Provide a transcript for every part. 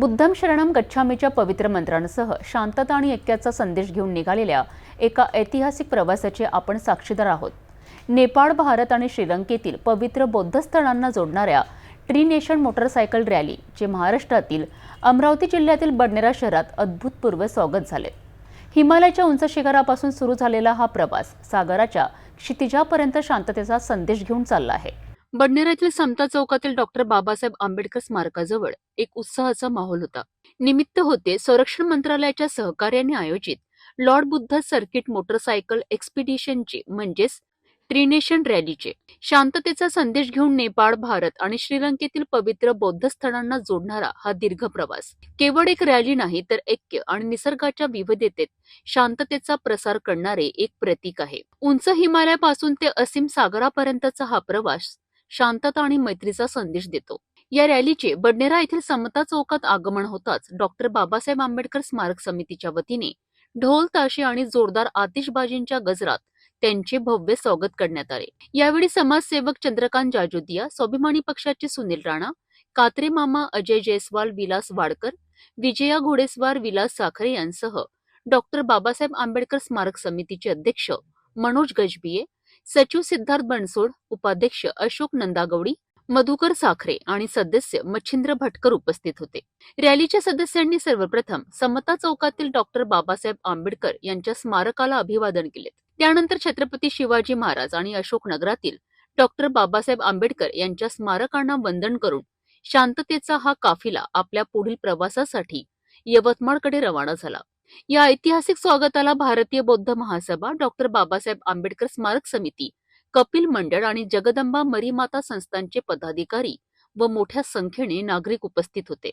बुद्धम शरणम गच्छामीच्या पवित्र मंत्रांसह शांतता आणि ऐक्याचा संदेश घेऊन निघालेल्या एका ऐतिहासिक प्रवासाचे आपण साक्षीदार आहोत. नेपाळ भारत आणि श्रीलंकेतील पवित्र बौद्ध स्थळांना जोडणाऱ्या ट्री नेशन मोटरसायकल रॅली जे महाराष्ट्रातील अमरावती जिल्ह्यातील बडनेरा शहरात अद्भुतपूर्व स्वागत झाले. हिमालयाच्या उंच शिखरापासून सुरू झालेला हा प्रवास सागराच्या क्षितिजापर्यंत शांततेचा संदेश घेऊन चालला आहे. बडनेरा येथील समता चौकातील डॉक्टर बाबासाहेब आंबेडकर स्मारकाजवळ एक उत्साहाचा माहोल होता. निमित्त होते संरक्षण मंत्रालयाच्या सहकार्याने आयोजित लॉर्ड बुद्ध सर्किट मोटरसायकल एक्सपिडिशनचे म्हणजेच ट्रिनेशन रॅलीचे. शांततेचा संदेश घेऊन नेपाळ भारत आणि श्रीलंकेतील पवित्र बौद्ध स्थळांना जोडणारा हा दीर्घ प्रवास. केवळ एक रॅली नाही तर ऐक्य आणि निसर्गाच्या विविधतेत शांततेचा प्रसार करणारे एक प्रतीक आहे. उंच हिमालयापासून ते असीम सागरापर्यंतचा हा प्रवास शांतता आणि मैत्रीचा संदेश देतो. या रॅलीचे बडनेरा येथील समता चौकात आगमन होताच डॉक्टर बाबासाहेब आंबेडकर स्मारक समितीच्या वतीने ढोल ताशे आणि जोरदार आतिषबाजींच्या गजरात त्यांचे भव्य स्वागत करण्यात आले. यावेळी समाजसेवक चंद्रकांत जाजोदिया स्वाभिमानी पक्षाचे सुनील राणा कात्रे मामा अजय जयस्वाल विलास वाडकर विजया घोडेस्वार विलास साखरे यांसह डॉक्टर बाबासाहेब आंबेडकर स्मारक समितीचे अध्यक्ष मनोज गजबिये सचिव सिद्धार्थ बनसोड उपाध्यक्ष अशोक नंदागौडी मधुकर साखरे आणि सदस्य मच्छिंद्र भटकर उपस्थित होते. रॅलीच्या सदस्यांनी सर्वप्रथम समता चौकातील डॉक्टर बाबासाहेब आंबेडकर यांच्या स्मारकाला अभिवादन केले. त्यानंतर छत्रपती शिवाजी महाराज आणि अशोकनगरातील डॉक्टर बाबासाहेब आंबेडकर यांच्या स्मारकांना वंदन करून शांततेचा हा काफिला आपल्या पुढील प्रवासासाठी यवतमाळकडे रवाना झाला. या ऐतिहासिक स्वागताला भारतीय बौद्ध महासभा डॉक्टर बाबासाहेब आंबेडकर स्मारक समिती कपिल मंडळ आणि जगदंबा मरीमाता संस्थांचे पदाधिकारी व मोठ्या संख्येने नागरिक उपस्थित होते.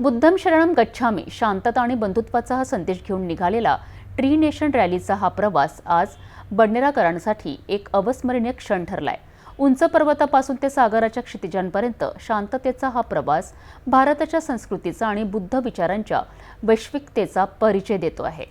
बुद्धम शरणम गच्छामी शांतता आणि बंधुत्वाचा हा संदेश घेऊन निघालेला ट्री नेशन रॅलीचा हा प्रवास आज बडनेराकरांसाठी एक अविस्मरणीय क्षण ठरलाय. उंच पर्वतापासून ते सागराच्या क्षितिजांपर्यंत शांततेचा हा प्रवास भारताच्या संस्कृतीचा आणि बुद्ध विचारांच्या वैश्विकतेचा परिचय देतो आहे.